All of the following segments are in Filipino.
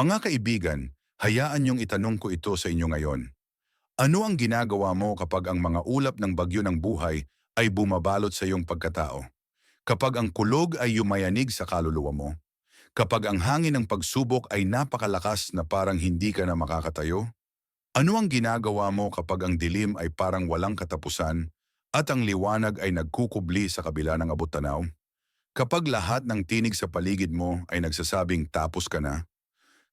Mga kaibigan, hayaan niyong itanong ko ito sa inyo ngayon. Ano ang ginagawa mo kapag ang mga ulap ng bagyo ng buhay ay bumabalot sa iyong pagkatao? Kapag ang kulog ay yumayanig sa kaluluwa mo? Kapag ang hangin ng pagsubok ay napakalakas na parang hindi ka na makakatayo? Ano ang ginagawa mo kapag ang dilim ay parang walang katapusan at ang liwanag ay nagkukubli sa kabila ng abot-tanaw? Kapag lahat ng tinig sa paligid mo ay nagsasabing tapos ka na?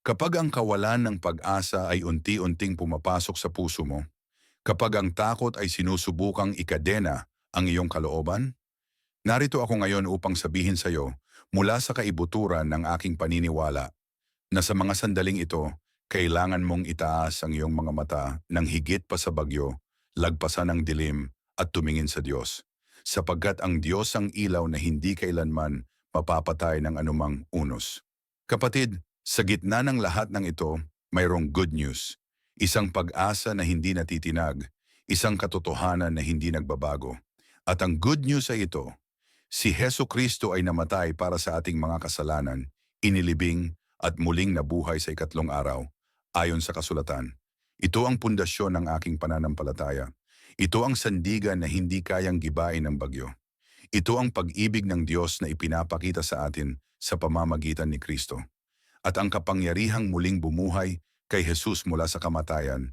Kapag ang kawalan ng pag-asa ay unti-unting pumapasok sa puso mo? Kapag ang takot ay sinusubukang ikadena ang iyong kalooban? Narito ako ngayon upang sabihin sa iyo mula sa kaibuturan ng aking paniniwala na sa mga sandaling ito, kailangan mong itaas ang iyong mga mata ng higit pa sa bagyo, lagpasan ang dilim at tumingin sa Diyos. Sapagkat ang Diyos ang ilaw na hindi kailanman mapapatay ng anumang unos. Kapatid, sa gitna ng lahat ng ito, mayroong good news. Isang pag-asa na hindi natitinag, isang katotohanan na hindi nagbabago. At ang good news ay ito, si Heso Kristo ay namatay para sa ating mga kasalanan, inilibing at muling nabuhay sa ikatlong araw, ayon sa kasulatan. Ito ang pundasyon ng aking pananampalataya. Ito ang sandigan na hindi kayang gibain ng bagyo. Ito ang pag-ibig ng Diyos na ipinapakita sa atin sa pamamagitan ni Kristo. At ang kapangyarihang muling bumuhay kay Jesus mula sa kamatayan,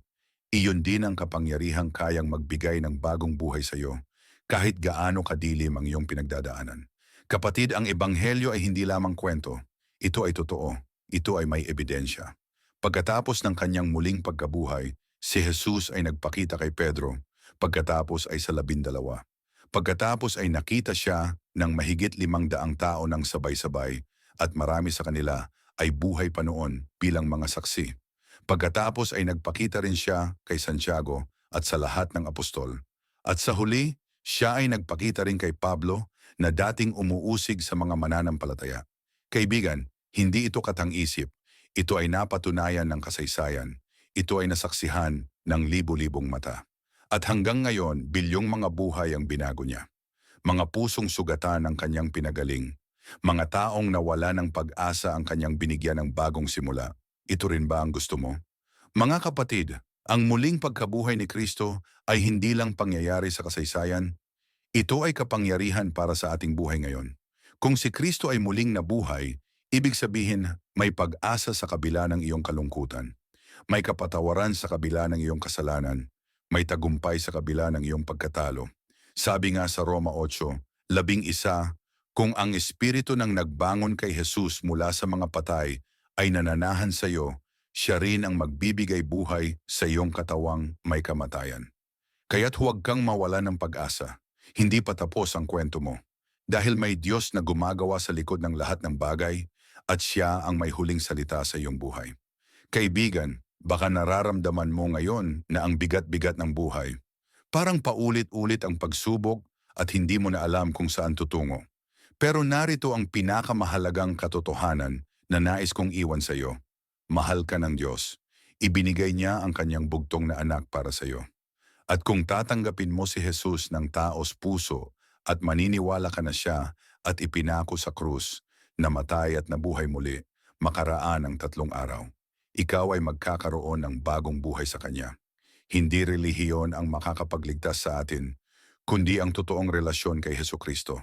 iyon din ang kapangyarihang kayang magbigay ng bagong buhay sa iyo, kahit gaano kadilim ang iyong pinagdadaanan. Kapatid, ang ebanghelyo ay hindi lamang kwento. Ito ay totoo. Ito ay may ebidensya. Pagkatapos ng kanyang muling pagkabuhay, si Jesus ay nagpakita kay Pedro, pagkatapos ay sa labindalawa. Pagkatapos ay nakita siya ng mahigit limang daang tao ng sabay-sabay at marami sa kanila ay buhay pa noon bilang mga saksi. Pagkatapos ay nagpakita rin siya kay Santiago at sa lahat ng apostol. At sa huli, siya ay nagpakita rin kay Pablo na dating umuusig sa mga mananampalataya. Kaibigan, hindi ito katang-isip. Ito ay napatunayan ng kasaysayan. Ito ay nasaksihan ng libu-libong mata. At hanggang ngayon, bilyong mga buhay ang binago niya. Mga pusong sugatan ang kanyang pinagaling. Mga taong nawala ng pag-asa ang kanyang binigyan ng bagong simula. Ito rin ba ang gusto mo? Mga kapatid, ang muling pagkabuhay ni Kristo ay hindi lang pangyayari sa kasaysayan. Ito ay kapangyarihan para sa ating buhay ngayon. Kung si Kristo ay muling nabuhay, ibig sabihin may pag-asa sa kabila ng iyong kalungkutan. May kapatawaran sa kabila ng iyong kasalanan. May tagumpay sa kabila ng iyong pagkatalo. Sabi nga sa Roma 8, labing isa, kung ang espiritu ng nagbangon kay Jesus mula sa mga patay ay nananahan sa iyo, siya rin ang magbibigay buhay sa iyong katawang may kamatayan. Kaya't huwag kang mawala ng pag-asa. Hindi pa tapos ang kwento mo. Dahil may Diyos na gumagawa sa likod ng lahat ng bagay at siya ang may huling salita sa iyong buhay. Kaibigan, baka nararamdaman mo ngayon na ang bigat-bigat ng buhay. Parang paulit-ulit ang pagsubok at hindi mo na alam kung saan tutungo. Pero narito ang pinakamahalagang katotohanan na nais kong iwan sa iyo. Mahal ka ng Diyos. Ibinigay niya ang kanyang bugtong na anak para sa iyo. At kung tatanggapin mo si Jesus ng taos puso at maniniwala ka na siya at ipinako sa krus, namatay at nabuhay muli, makaraan ang tatlong araw. Ikaw ay magkakaroon ng bagong buhay sa Kanya. Hindi relihiyon ang makakapagligtas sa atin, kundi ang totoong relasyon kay Heso Kristo.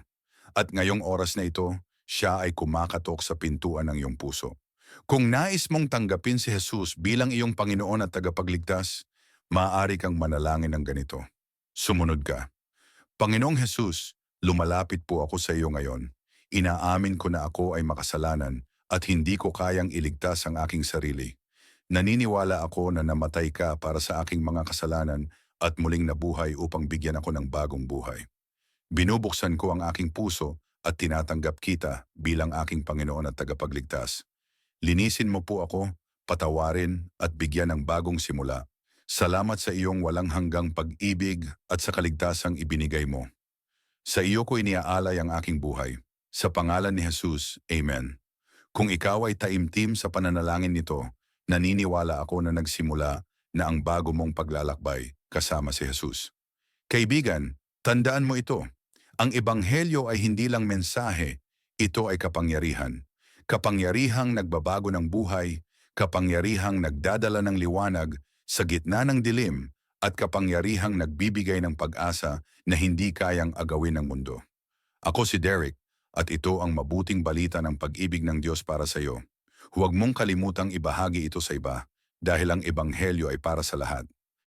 At ngayong oras na ito, siya ay kumakatok sa pintuan ng iyong puso. Kung nais mong tanggapin si Jesus bilang iyong Panginoon at tagapagligtas, maaari kang manalangin ng ganito. Sumunod ka. Panginoong Jesus, lumalapit po ako sa iyo ngayon. Inaamin ko na ako ay makasalanan at hindi ko kayang iligtas ang aking sarili. Naniniwala ako na namatay ka para sa aking mga kasalanan at muling nabuhay upang bigyan ako ng bagong buhay. Binubuksan ko ang aking puso at tinatanggap kita bilang aking Panginoon at tagapagligtas. Linisin mo po ako, patawarin at bigyan ng bagong simula. Salamat sa iyong walang hanggang pag-ibig at sa kaligtasang ibinigay mo. Sa iyo ko iniaalay ang aking buhay. Sa pangalan ni Jesus, Amen. Kung ikaw ay taimtim sa pananalangin nito, naniniwala ako na nagsimula na ang bago mong paglalakbay kasama si Jesus. Kaibigan, tandaan mo ito. Ang ebanghelyo ay hindi lang mensahe, ito ay kapangyarihan. Kapangyarihang nagbabago ng buhay, kapangyarihang nagdadala ng liwanag sa gitna ng dilim at kapangyarihang nagbibigay ng pag-asa na hindi kayang agawin ng mundo. Ako si Derek at ito ang mabuting balita ng pag-ibig ng Diyos para sa iyo. Huwag mong kalimutang ibahagi ito sa iba dahil ang ebanghelyo ay para sa lahat.